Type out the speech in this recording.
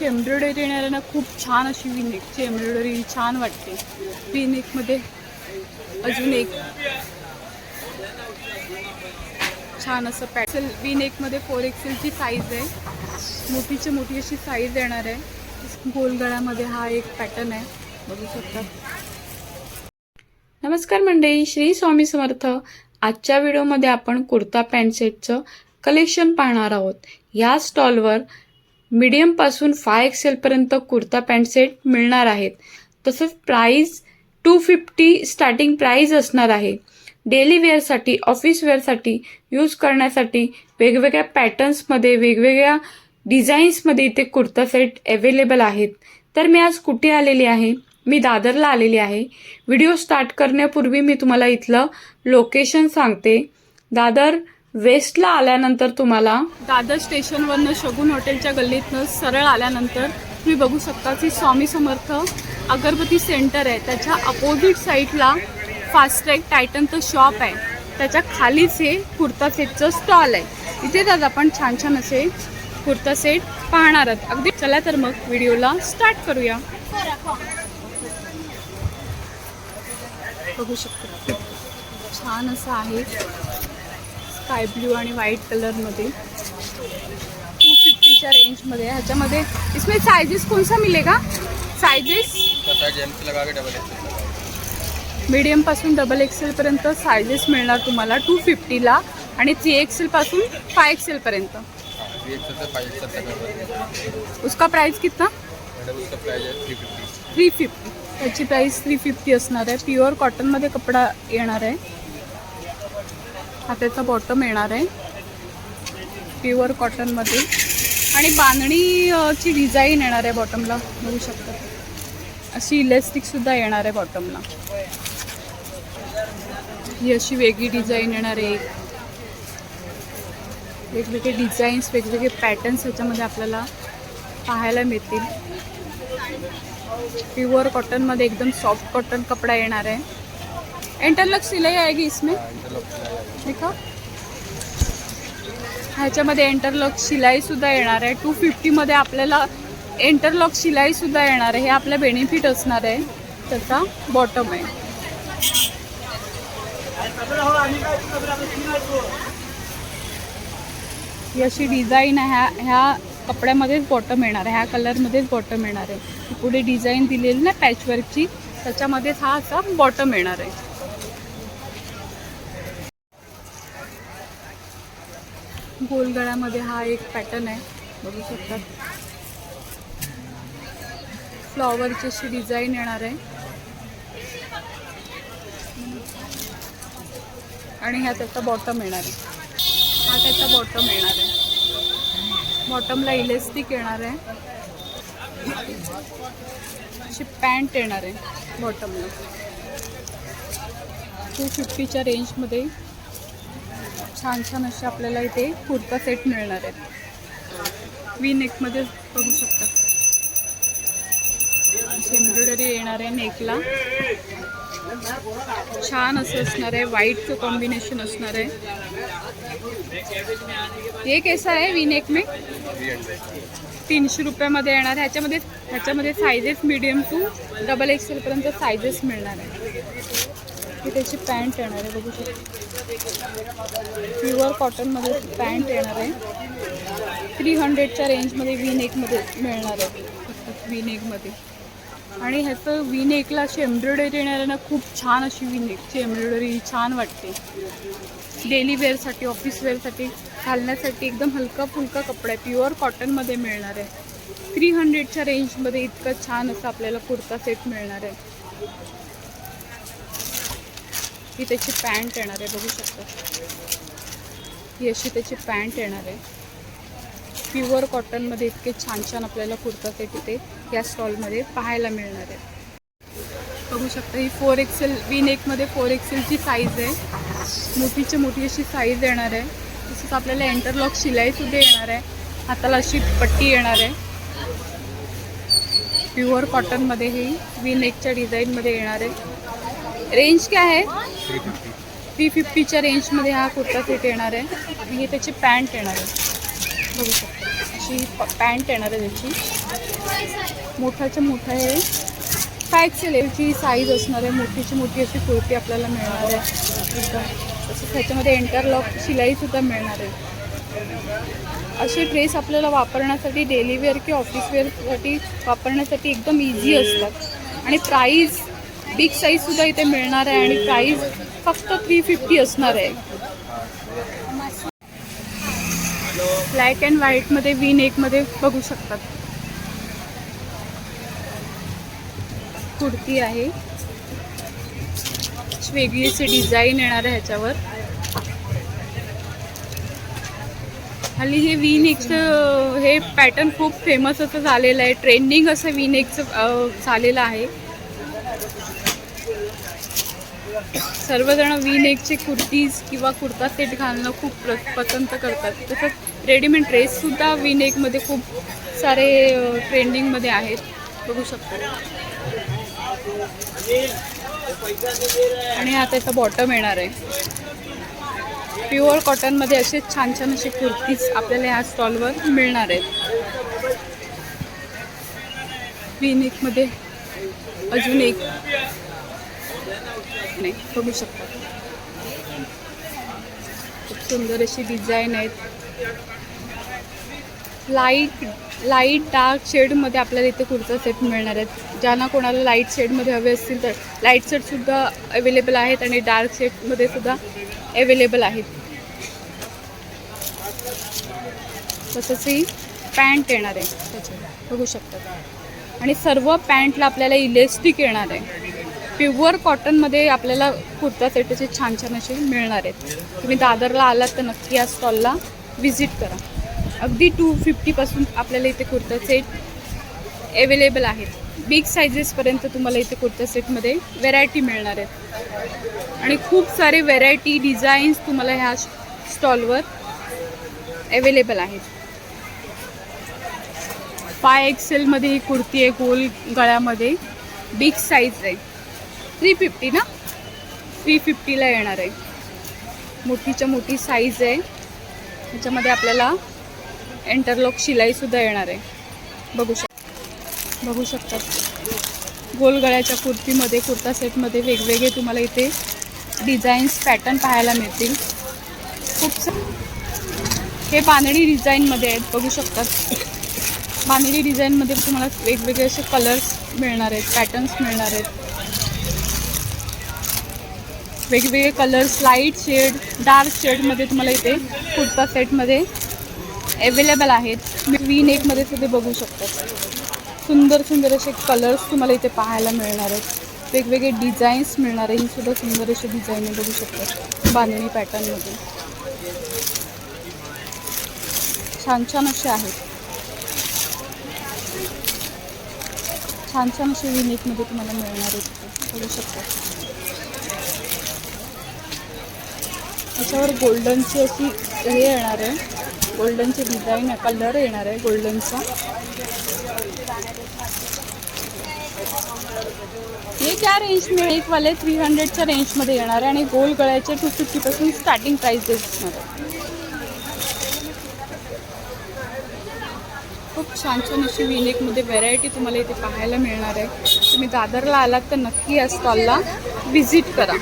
अशी एम्ब्रॉयडरी येणार ना खूप छान अशी विनिकची एम्ब्रॉयडरी छान वाटते. विनेकमध्ये अजून एक छान असं पॅटल विन एकमध्ये फोर एक्सेलची साईज आहे. मोठीची मोठी अशी साईज येणार आहे. गोलगळ्यामध्ये हा एक पॅटर्न आहे. बघू शकता. नमस्कार मंडळी श्री स्वामी समर्थ. आजच्या व्हिडिओमध्ये आपण कुर्ता पॅन्ट सेटचं कलेक्शन पाहणार आहोत. या स्टॉलवर मीडियमपासून फाय एक्सेलपर्यंत कुर्ता पॅन्ट सेट मिळणार आहेत. तसंच price two fifty starting price असणार आहे. डेली वेअरसाठी ऑफिस वेअरसाठी यूज करण्यासाठी वेगवेगळ्या पॅटर्न्समध्ये वेगवेगळ्या डिझाईन्समध्ये इथे कुर्ता सेट अवेलेबल आहेत. तर मी आज कुठे आलेली आहे? मी दादरला आलेली आहे. व्हिडिओ स्टार्ट करण्यापूर्वी मी तुम्हाला इथलं लोकेशन सांगते. दादर वेस्टला आल्यानंतर तुम्हाला दादर स्टेशनवरनं शगुन हॉटेलच्या गल्लीतनं सरळ आल्यानंतर तुम्ही बघू शकता की स्वामी समर्थ अगरबत्ती सेंटर आहे. त्याच्या अपोजिट साईडला फास्ट्रॅक टायटनचं शॉप आहे. त्याच्या खालीच हे कुर्ता सेटचं स्टॉल आहे. इथेच आज आपण छान छान असे कुर्ता सेट पाहणार आहोत. अगदी चला तर मग व्हिडिओला स्टार्ट करूया. बघू शकतो. छान असं आहे. स्काय ब्ल्यू आणि व्हाईट कलरमध्ये. टू फिफ्टीच्या रेंजमध्ये. ह्याच्यामध्ये इसमें साइजेस कौन सा मिलेगा साइजेस लगा के डबल एक्सेल लगा मीडियमपासून डबल एक्सेल पर्यंत साइजेस मिळणार तुम्हाला टू फिफ्टीला आणि थ्री एक्सेल पासून फाय एक्सेल पर्यंत. थ्री एक्सेल से फाइव एक्सेल तक है उसका प्राइस कितना? थ्री फिफ्टी त्याची प्राइस थ्री फिफ्टी असणार आहे. प्युअर कॉटनमध्ये कपडा येणार आहे. हा त्याचा बॉटम येणार आहे. प्युअर कॉटनमध्ये आणि बांधणीची डिझाईन येणार आहे बॉटमला बघू शकता. अशी इलेस्टिकसुद्धा येणार आहे बॉटमला ही अशी वेगळी डिझाईन येणार आहे. वेगवेगळे डिझाईन्स वेगवेगळे पॅटर्न्स ह्याच्यामध्ये आपल्याला पाहायला मिळतील. प्युअर कॉटनमध्ये एकदम सॉफ्ट कॉटन कपड़ा येणार आहे. इंटरलॉक सिलाई आएगी इसमें। देखा। ह्याच्यामध्ये इंटरलॉक शिलाई सुद्धा येणार आहे. टू फिफ्टीमध्ये आपल्याला इंटरलॉक शिलाई सुद्धा येणार आहे. हे आपल्या बेनिफिट असणार आहे. त्याचा बॉटम आहे. ही अशी डिझाईन आहे. ह्या ह्या कपड्यामध्येच बॉटम येणार आहे. ह्या कलरमध्येच बॉटम येणार आहे. पुढे डिझाईन दिलेली ना पॅचवर्कची त्याच्यामध्येच हा असा बॉटम येणार आहे. गोलगळ्यामध्ये हा एक पॅटर्न आहे. बघू शकता. फ्लॉवरची अशी डिझाईन येणार आहे. आणि ह्या त्याचा बॉटम येणार आहे. हा त्याचा बॉटम येणार आहे. बॉटमला इलेस्टिक येणार आहे. अशी पॅन्ट येणार आहे बॉटमला टू फिफ्टीच्या रेंजमध्ये छान छान असे आपल्याला इथे कुर्ता सेट मिळणार आहेत. वी नेकमध्ये बघू शकता. अशी एम्ब्रॉयडरी येणार आहे नेकला छान असं असणार आहे. व्हाईटचं कॉम्बिनेशन असणार आहे. हे कैसा आहे वी नेक में? तीनशे रुपयामध्ये येणार. आहे ह्याच्यामध्ये ह्याच्यामध्ये सायझेस मिडियम टू डबल एक्सेलपर्यंत सायझेस मिळणार आहे ही त्याची पॅन्ट येणार आहे बघू शकता. प्युअर कॉटनमध्ये पॅन्ट येणार आहे. थ्री हंड्रेडच्या रेंजमध्ये विनेकमध्ये मिळणार आहे. विनेकमध्ये आणि ह्याचं विनेकला अशी एम्ब्रॉयडरी येणार आहे ना खूप छान अशी विनेकची एम्ब्रॉयडरी छान वाटते. डेली वेअरसाठी ऑफिस वेअरसाठी घालण्यासाठी एकदम हलका फुलका कपडा आहे. प्युअर कॉटनमध्ये मिळणार आहे. थ्री हंड्रेडच्या रेंजमध्ये इतकं छान असं आपल्याला कुर्ता सेट मिळणार आहे. ही त्याची पॅन्ट येणार आहे बघू शकता. ही अशी त्याची पॅन्ट येणार आहे. प्युअर कॉटनमध्ये इतके छान छान आपल्याला कुर्ता ते तिथे या स्टॉलमध्ये पाहायला मिळणार आहे. बघू शकता ही फोर एक्सेल वी नेकमध्ये फोर एक्सेलची साईज आहे. मोठीची मोठी अशी साईज येणार आहे. तसंच आपल्याला इंटरलॉक शिलाईसुद्धा येणार आहे. हाताला अशी पट्टी येणार आहे. प्युअर कॉटनमध्ये ही वी नेकच्या डिझाईनमध्ये येणार आहे. रेंज काय आहे? Three fifty. थ्री फिफ्टीच्या रेंजमध्ये हा कुर्ता सेट येणार आहे. आणि ही त्याची पॅन्ट येणार आहे. बघू शकता. अशी पॅन्ट येणार आहे त्याची. मोठाच्या मोठा आहे. फाय एक्सेलची साईज असणार आहे. मोठीची मोठी अशी कुर्ती आपल्याला मिळणार आहे. एकदम तसंच ह्याच्यामध्ये इंटरलॉक शिलाईसुद्धा मिळणार आहे. असे ड्रेस आपल्याला वापरण्यासाठी डेली वेअर किंवा ऑफिस वेअरसाठी वापरण्यासाठी एकदम इझी असतात. आणि प्राईस बिग साईजसुद्धा इथे मिळणार आहे आणि प्राईस फक्त थ्री फिफ्टी असणार आहे. ब्लॅक अँड व्हाईटमध्ये वी नेकमध्ये बघू शकतात. कुर्ती आहे. वेगळी अशी डिझाईन येणार आहे ह्याच्यावर. हल्ली हे वी नेकचं हे पॅटर्न खूप फेमस असं झालेलं आहे. ट्रेंडिंग असं वी नेकचं झालेलं आहे. सर्वजण वी नेकचे कुर्तीज किंवा कुर्ता सेट घालणं खूप प्र पसंत करतात. तसंच रेडीमेड ड्रेससुद्धा वी नेकमध्ये खूप सारे ट्रेंडिंगमध्ये आहेत. बघू शकतो. आणि आता त्याचा बॉटम येणार आहे. प्युअर कॉटनमध्ये असे छान छान असे कुर्तीज आपल्याला ह्या स्टॉलवर मिळणार आहेत. वी नेकमध्ये अजून एक. नाही बघू शकता. खूप सुंदर अशी डिझाईन आहेत. लाइट लाइट डार्क शेडमध्ये आपल्याला इथे कुर्ता सेट मिळणार आहेत. ज्यांना कोणाला लाइट शेडमध्ये हवे असतील तर लाइट शेडसुद्धा अवेलेबल आहेत आणि डार्क शेडमध्ये सुद्धा अवेलेबल आहेत. तसंच ही पॅन्ट येणार आहे. त्याच्यात बघू शकतात आणि सर्व पॅन्टला आपल्याला इलेस्टिक येणार आहे. प्युअर कॉटनमध्ये आपल्याला कुर्ता सेट असे छान छान असे मिळणार आहेत. तुम्ही दादरला आलात तर नक्की या स्टॉलला व्हिजिट करा. अगदी टू फिफ्टीपासून आपल्याला इथे कुर्ता सेट अवेलेबल आहेत. बिग सायझेसपर्यंत तुम्हाला इथे कुर्ता सेटमध्ये व्हेरायटी मिळणार आहेत. आणि खूप सारे व्हेरायटी डिझाईन्स तुम्हाला ह्या स्टॉलवर अवेलेबल आहेत. पाय एक्सेलमध्ये ही कुर्ती आहे गोल गळ्यामध्ये. बिग साईज आहे. थ्री फिफ्टी ना? थ्री फिफ्टीला येणार आहे. मोठीच्या मोठी साईज आहे. त्याच्यामध्ये आपल्याला एंटरलॉक शिलाईसुद्धा येणार आहे. बघू शक बघू शकतात. गोलगळ्याच्या कुर्तीमध्ये कुर्ता सेटमध्ये वेगवेगळे तुम्हाला इथे डिझाईन्स पॅटर्न पाहायला मिळतील. खूप हे बांधणी डिझाईनमध्ये आहेत बघू शकतात. बांधणी डिझाईनमध्ये तुम्हाला वेगवेगळे असे कलर्स मिळणार आहेत पॅटर्न्स मिळणार आहेत. वेगवेगळे कलर्स लाइट शेड डार्क शेडमध्ये तुम्हाला इथे कुर्ता सेटमध्ये अवेलेबल आहेत. वी नेकमध्ये सुद्धा बघू शकतात सुंदर सुंदर असे कलर्स तुम्हाला इथे पाहायला मिळणार आहेत. वेगवेगळे डिझाईन्स मिळणार आहे ही सुद्धा सुंदर असे डिझाईन बघू शकतात बांधणी पॅटर्नमध्ये छान छान असे आहेत. छान छान असे युनिकमध्ये तुम्हाला मिळणार आहेत. बघू शकता. त्याच्यावर गोल्डनची अशी हे येणार आहे. गोल्डनची डिझाईन कलर येणार आहे गोल्डनचा. हे क्या रेंज एक वाले थ्री हंड्रेडच्या रेंजमध्ये येणार आहे आणि गोल गळ्याचे टू फिफ्टीपासून स्टार्टिंग प्राईस दिसणार आहे. खूप छान छान अशी विनेकमध्ये व्हेरायटी तुम्हाला इथे पाहायला मिळणार आहे. तुम्ही दादरला आलात तर नक्की या स्टॉलला व्हिजिट करा.